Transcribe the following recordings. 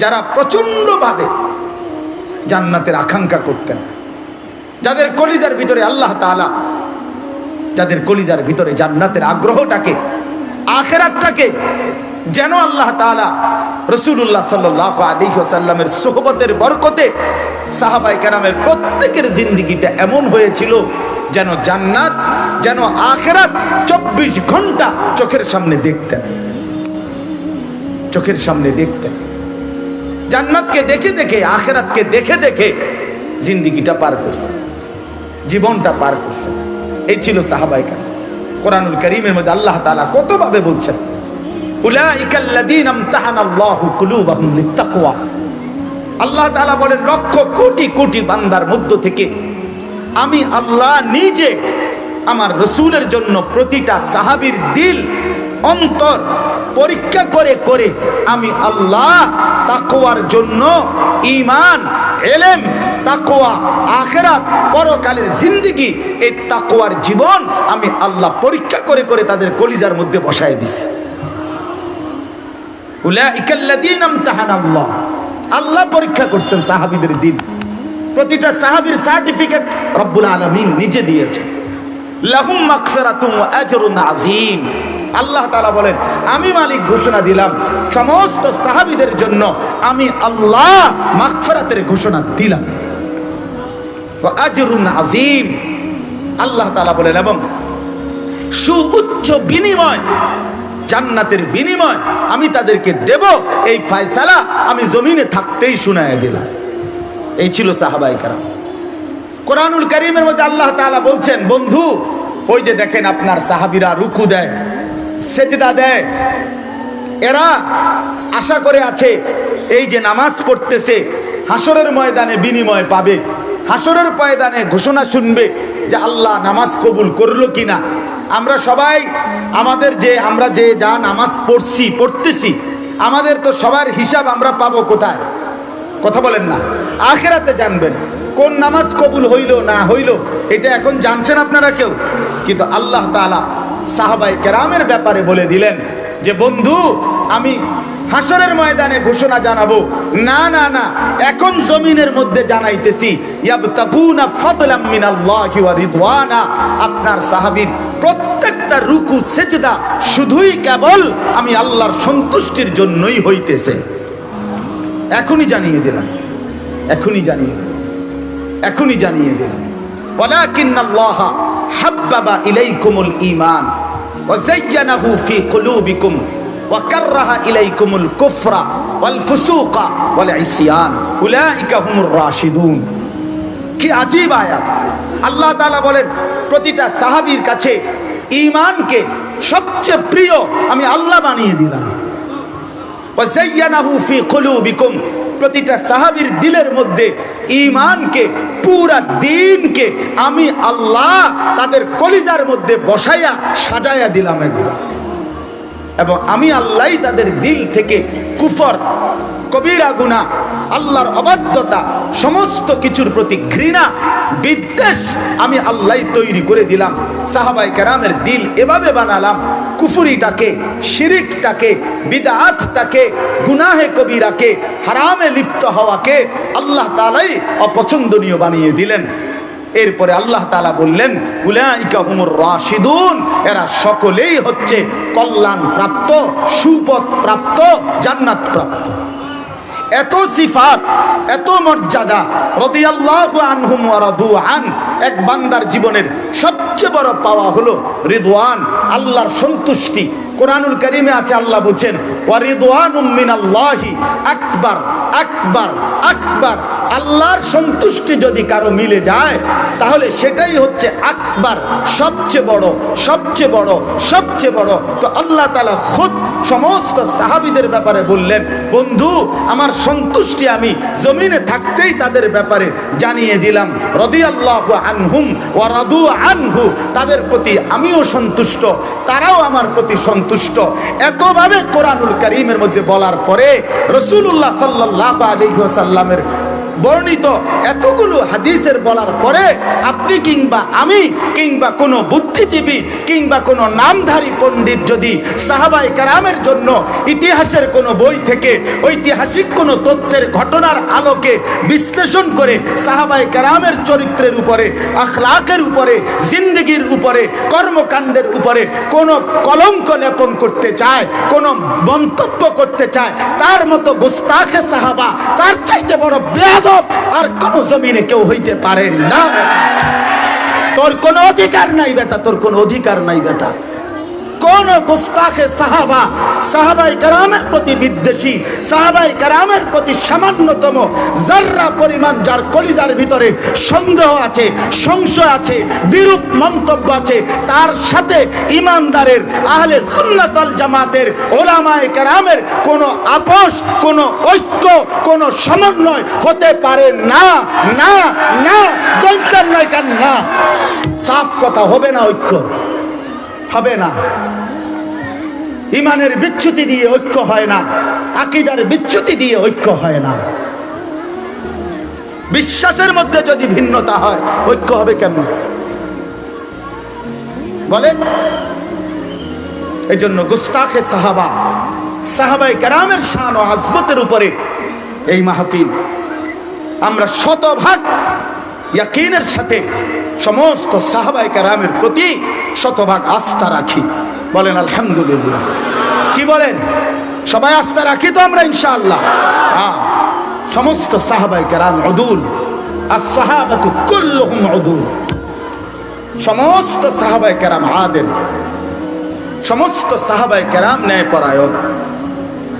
যারা প্রচণ্ডভাবে জান্নাতের আকাঙ্ক্ষা করতেন, যাদের কলিজার ভিতরে আল্লাহ তাআলা, যাদের কলিজার ভিতরে জান্নাতের আগ্রহটাকে, আখেরাতটাকে যেন আল্লাহ তাআলা রসুল্লাহ সাল্লাহ আলী সাল্লামের সোহবতের বরকতে সাহাবাই কেরামের প্রত্যেকের জিন্দিগিটা এমন হয়েছিল যেন জান্নাত, যেন আখেরাত চব্বিশ ঘণ্টা চোখের সামনে দেখতেন। চোখের সামনে দেখতেন। জান্নাতকে দেখে দেখে, আখেরাতকে দেখে দেখে জিন্দিগিটা পার করছে। জীবনটা পার করছে। এই ছিল সাহাবাইকা কোরআনুল করিমের মধ্যে আল্লাহ তাআলা কতভাবে বলছেন আল্লাহ লক্ষ কোটি কোটি বান্দার মধ্য থেকে আমি আল্লাহ নিজে আমার রসুলের জন্য প্রতিটা সাহাবীর দিল, অন্তর পরীক্ষা করে করে আমি আল্লাহ তাকওয়ার জন্য ঈমান, এলেম, তাকওয়া, আখেরাত, পরকালের জিন্দেগি, এই তাকওয়ার জীবন আমি আল্লাহ পরীক্ষা করে করে তাদের কলিজার মধ্যে বসায় দিছি। আল্লাহ। পরীক্ষা করছেন সাহাবীদের দিল প্রতিটা সাহাবীর সার্টিফিকেট রব্বুল আলামিন নিজে দিয়েছেন। লাহুম মাগফিরাতুন ওয়া আজরুন আযীম। আল্লাহ তাআলা বলেন, আমি মালিক ঘোষণা দিলাম, সমস্ত সাহাবীদের জন্য আমি আল্লাহ মাগফিরাতের ঘোষণা দিলাম। আজরুন আযীম। আল্লাহ তালা বলেন, এবং সুউচ্চ বিনিময়, জান্নাতের বিনিময় আমি তাদেরকে দেব, এই ফায়সালা আমি জমিনে থাকতেই শুনায় দিলাম। এই ছিল সাহাবাই কারাম। কোরআনুল করিমের মধ্যে আল্লাহ তাআলা বলছেন, বন্ধু, ওই যে দেখেন আপনার সাহাবিরা রুকু দেয়। সেজদা দেয়। এরা আশা করে আছে, এই যে নামাজ পড়তেছে হাসরের ময়দানে বিনিময় পাবে। হাসরের ময়দানে ঘোষণা শুনবে যে আল্লাহ নামাজ কবুল করল কিনা। আমরা সবাই, আমাদের যে, আমরা যে যা নামাজ পড়ছি, পড়তেছি, আমাদের তো সবার হিসাব আমরা পাবো কোথায়? কথা বলেন না। আখেরাতে জানবেন, কোন নামাজ কবুল হইল না হইল, এটা এখন জানছেন আপনারা কেউ? কিন্তু আল্লাহ তাআলা সাহাবাই কেরামের ব্যাপারে বলে দিলেন যে, বন্ধু, আমি হাসরের ময়দানে ঘোষণা জানাব। না না না, এখন জমিনের মধ্যে জানাইতেছি আপনার সাহাবীর প্রত্যেকটা রুকু, সেজদা শুধুই কেবল আমি আল্লাহর সন্তুষ্টির জন্যই হইতেছে। এখনই জানিয়ে দিলাম, এখনই জানিয়ে দিলাম, এখনই জানিয়ে দিলাম। হাব্বাবা ইলাইকুমুল ইমান ওয়া যায়্যানাহু ফি কুলুবিকুম, ওয়া কাররাহা ইলাইকুমুল কুফরা ওয়াল ফুসুকা ওয়াল ইসিয়ান, উলাইকা হুমুর রাশিদুন। কি আজীব আয়াত। আল্লাহ তাআলা বলেন, প্রতিটা সাহাবীর কাছে ঈমানকে সবচেয়ে প্রিয় আমি আল্লাহ বানিয়ে দিলাম। প্রতিটা সাহাবীর দিলের মধ্যে ইমানকে পুরা দিনকে আমি আল্লাহ তাদের কলিজার মধ্যে বসাইয়া সাজাইয়া দিলাম একদম এবং আমি আল্লাহ তাদের দিল থেকে কুফর, কবিরা গুনাহ, আল্লাহর অবাধ্যতা, সমস্ত কিছুর প্রতি ঘৃণা, বিদ্বেষ আমি আল্লাহ তৈরি করে দিলাম। সাহাবাই কেরামের দিল এভাবে বানালাম। কুফুরিটাকে, শিরিকটাকে, বিদাতটাকে, গুনাহে কবিরাকে, হারামে লিপ্ত হওয়াকে আল্লাহ তালাই অপছন্দনীয় বানিয়ে দিলেন। এরপরে আল্লাহ তালা বললেন রাশিদুন, এরা সকলেই হচ্ছে কল্যাণ প্রাপ্ত সুপথ প্রাপ্ত জান্নাত প্রাপ্ত এত সিফাত, এত মর্যাদা, রাদিয়াল্লাহু আনহুম আন, এক বান্দার জীবনের সবচেয়ে বড় পাওয়া হলো রিদওয়ান। আল্লাহর সন্তুষ্টি। কোরআনুল করিমে আছে আল্লাহ বলছেন ওয়ারিদওয়ানুম মিনাল্লাহি আকবার আকবার আকবার। আল্লাহর সন্তুষ্টি যদি কারও মিলে যায়, তাহলে সেটাই হচ্ছে আকবার, সবচেয়ে বড় সবচেয়ে বড় সবচেয়ে বড়। তো আল্লাহ তাআলা খুদ সমস্ত সাহাবিদের ব্যাপারে বললেন, বন্ধু, আমার সন্তুষ্টি আমি জমিনে থাকতেই তাদের ব্যাপারে জানিয়ে দিলাম। রদিয়াল্লাহু আনহুম ও রাদু আনহু, তাদের প্রতি আমিও সন্তুষ্ট, তারাও আমার প্রতি সন্তুষ্ট। এতভাবে কোরআনুল কারীমের মধ্যে বলার পরে রাসূলুল্লাহ সাল্লাল্লাহু আলাইহি ওয়াসাল্লামের বর্ণিত এতগুলো হাদিসের বলার পরে আপনি কিংবা আমি, কিংবা কোনো বুদ্ধিজীবী, কিংবা কোনো নামধারী পণ্ডিত যদি সাহাবাই কারামের জন্য ইতিহাসের কোনো বই থেকে ঐতিহাসিক কোনো তথ্যের ঘটনার আলোকে বিশ্লেষণ করে সাহাবাই কারামের চরিত্রের উপরে, আখলাকের উপরে, জিন্দগির উপরে, কর্মকাণ্ডের উপরে কোনো কলঙ্ক লেপন করতে চায়, কোনো মন্তব্য করতে চায়, তার মতো গোস্তাখে সাহাবা, তার চাইতে বড় বেয়াদব আর কোন জমিনে কেউ হইতে পারে না। তোর কোনো অধিকার নাই বেটা, তোর কোনো অধিকার নাই বেটা। কোন গোস্তাখে সাহাবা, সাহাবাই কারামের প্রতি বিদ্বেষী, সাহাবাই কারামের প্রতি সামান্যতম জাররা পরিমাণ, যার কলিজার ভিতরে সন্দেহ আছে, সংশয় আছে, বিরূপ মন্তব্য আছে, তার সাথে ইমানদারের, আহলে সুন্নাতল জামাতের, ওলামায়ে কারামের কোনো আপোষ, কোনো ঐক্য, কোনো সমন্বয় হতে পারে না না না নয় কেন না সাফ কথা হবে না ঐক্য। হবে না। ইমানের বিচ্যুতি দিয়ে ঐক্য হয় না। আকিদার বিচ্যুতি দিয়ে ঐক্য হয় না। বিশ্বাসের মধ্যে যদি ভিন্নতা হয়, ঐক্য হবে কেমন? বলেন। এই জন্য গুস্তাখে সাহাবা সাহাবাই কেরামের শান ও আজমতের উপরে এই মাহফিল, আমরা শতভাগ ইয়াকিনের সাথে সমস্ত সাহাবাই কেরামের প্রতি শতভাগ আস্থা রাখি। বলেন, আলহামদুলিল্লাহ। কি বলেন? সবাই আস্থা রাখি তো আমরা, ইনশাআল্লাহ। হ্যাঁ সমস্ত সাহাবাই কেরাম অদুল আর সাহাবাতু কুল্লুহুম অদুল সমস্ত সাহাবাই কেরাম আদেল, সমস্ত সাহাবাই কেরাম ন্যায় পরায়ণ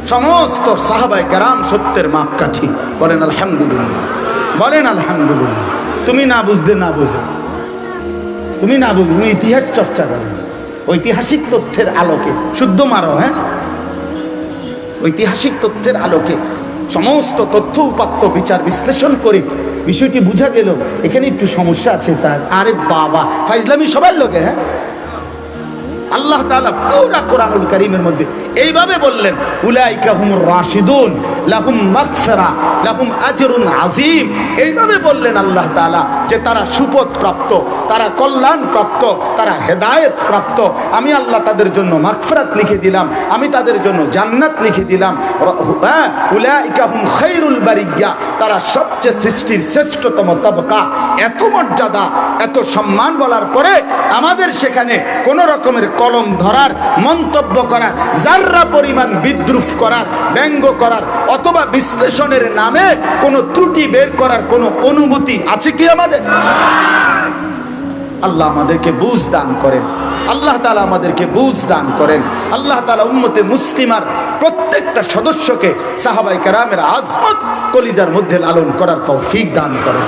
সমস্ত সাহাবাই কেরাম সত্যের মাপকাঠি। বলেন, আলহামদুলিল্লাহ। বলেন, আলহামদুলিল্লাহ। তুমি না বুঝতে না বুঝো। তুমি না বলবে তুমি ইতিহাস চর্চা করো। ঐতিহাসিক তথ্যের আলোকে, শুদ্ধ মারো হ্যাঁ? ঐতিহাসিক তথ্যের আলোকে সমস্ত তথ্য উপাত্ত বিচার বিশ্লেষণ করে বিষয়টি বোঝা গেল। এখানে একটু সমস্যা আছে, স্যার। আরে বাবা, ফাইজলামি সবার লোকে হ্যাঁ? আল্লাহ তালা পুরা কোরআনুল করিমের মধ্যে এইভাবে বললেন রাশিদুন, লাহুম মাগফিরা, লাহুম আজরুন আযীম। এইভাবে বললেন আল্লাহ তাআলা যে তারা সুপথ প্রাপ্ত, তারা কল্যাণ প্রাপ্ত, তারা হেদায়েত প্রাপ্ত। আমি আল্লাহ তাদের জন্য মাগফিরাত লিখে দিলাম, আমি তাদের জন্য জান্নাত লিখে দিলাম। হ্যাঁ উলাইকা হুম খায়রুল বারিয়া তারা সবচেয়ে সৃষ্টির শ্রেষ্ঠতম তবকা। এত মর্যাদা, এত সম্মান বলার পরে আমাদের সেখানে কোন রকমের কলম ধরার, মন্তব্য করার যার্রা পরিমাণ বিদ্রুপ করার, ব্যঙ্গ করার, অথবা বিশ্লেষণের নামে কোনো ত্রুটি বের করার কোনো অনুভূতি আছে কি আমাদের? আল্লাহ আমাদেরকে বুঝ দান করেন। আল্লাহ তালা আমাদেরকে বুঝ দান করেন। আল্লাহ তালা উম্মতে মুসলিমার প্রত্যেকটা সদস্যকে সাহাবাই কারামের আজমত কলিজার মধ্যে লালন করার তৌফিক দান করেন।